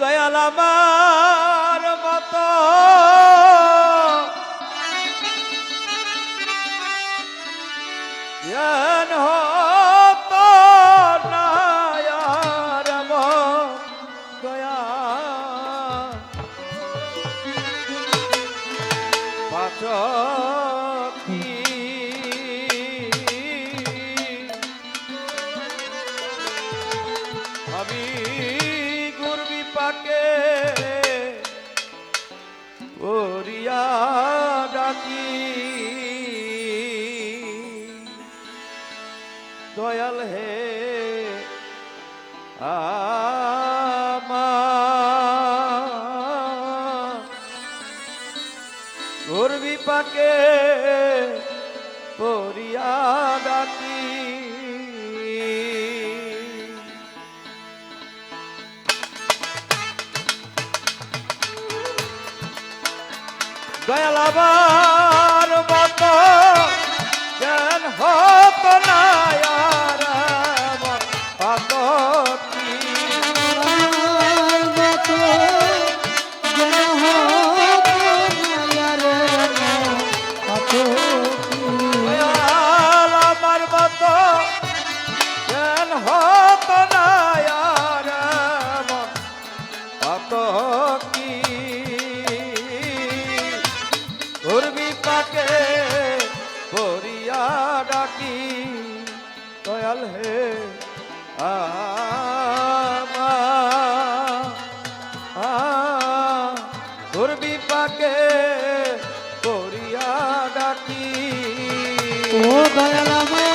দয়ালামা পাকে পরিয়া দয়ালাবা ઓ દયાલા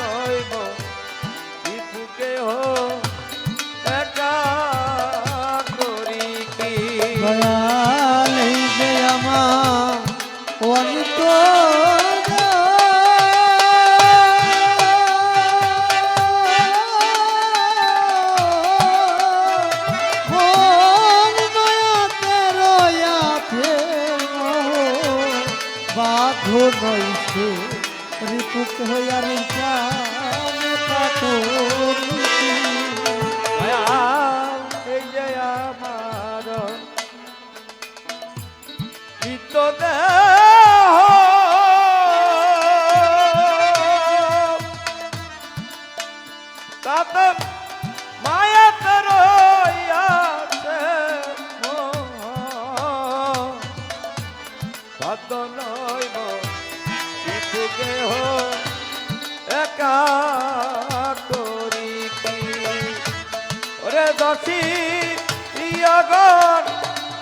রইব ইপুকে হো এটা করি কি? দয়াল যে আমার অন্তর বাঘ নইছে পুক হইয়ার হ্যাঁ, এই যে আমার চিত্ত তাতে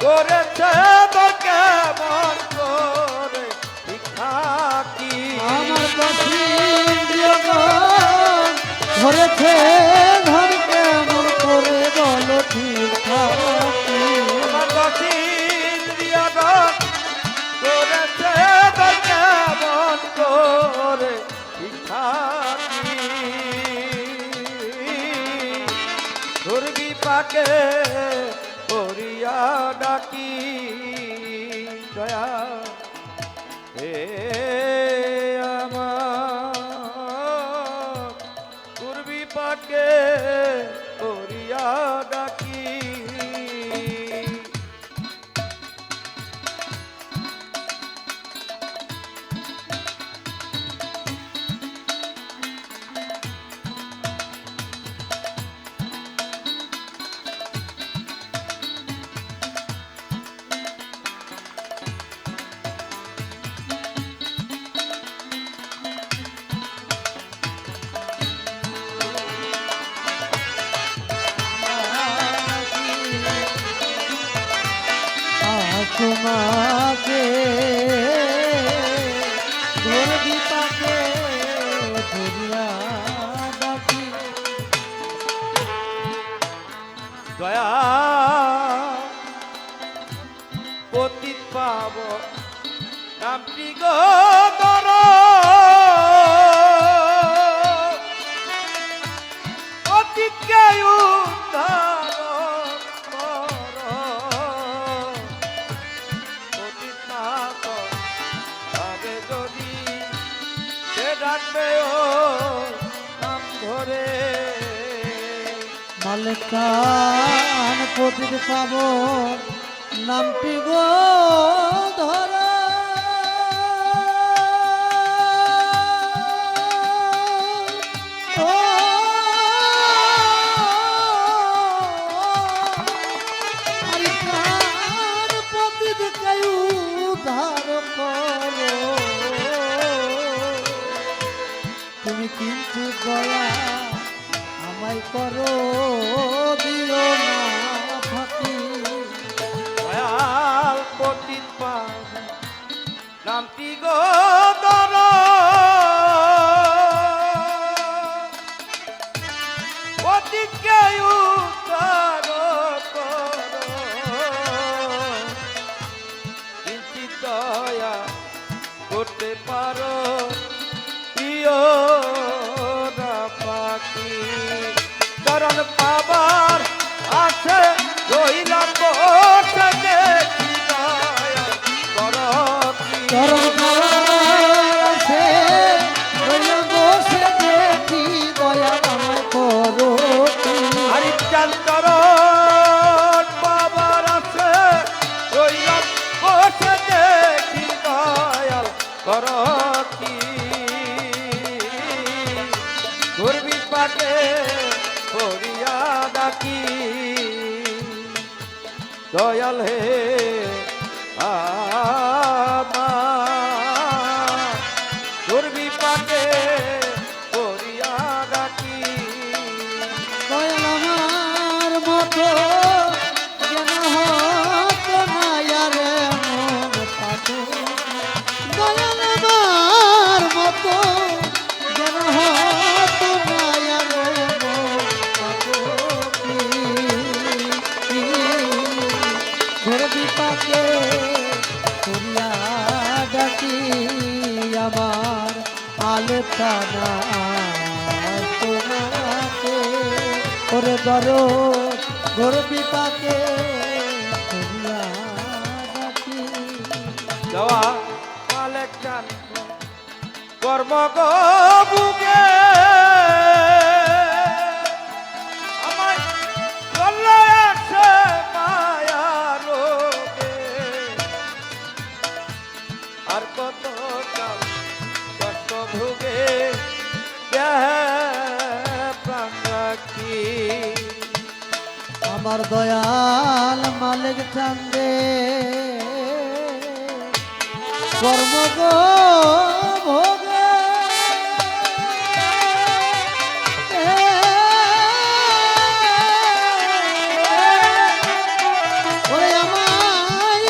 করেছে তোকে মন করে? কি? আমার কাছে ইন্দ্রিয় ধরেছে ধর কেমন করে বলো ঠিক থাকি আমার কাছে ইন্দ্রিয় করেছে তোর কেমন করে? ঠিক থাকি ধরবি পাকে ডাকি তোমাকে ধরবি তাকে ধরিয়া ডাকি পাব নামটি গো অতীতকে ডাকবে ও নাম ধরে। মালিকান পতিত পাব নামটি গো ধর। কিন্তু দয়া আমায় করো দিও না ফাঁকি। পতিত পাব নামটি গো পাবার আছে রইলাম বসে দেখি দয়া দয়াল হে আমার। ঘুরবি পাকে করিয়া ডাকি দয়াল আমার মতো ডাকি আমার আলতানা তোমাকে। করে ধরো ধরবি পাকে যাওয়া চান কর্ম গো বুকে। কর্ম ভোগে। আমায়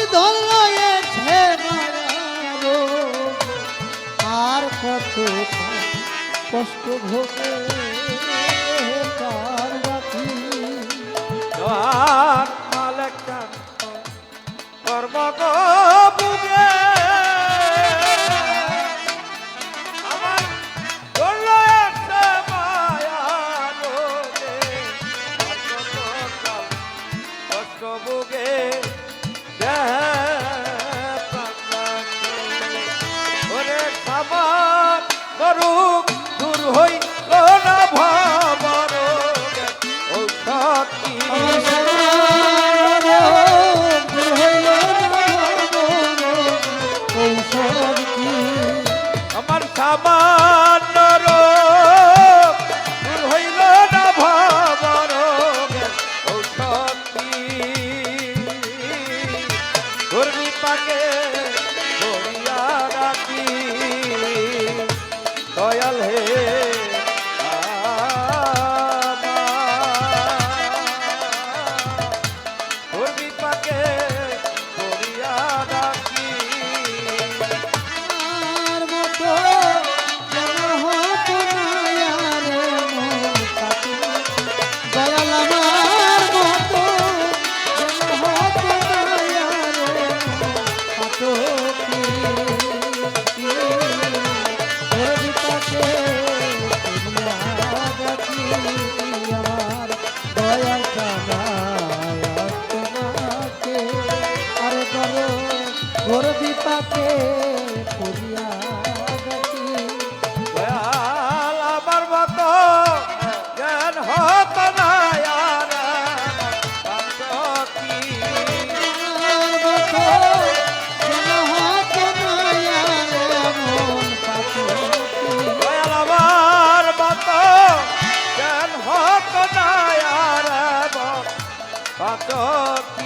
মায়ারো, আর কত কষ্ট ভোগে করুক। জ্ঞান হত না আর কি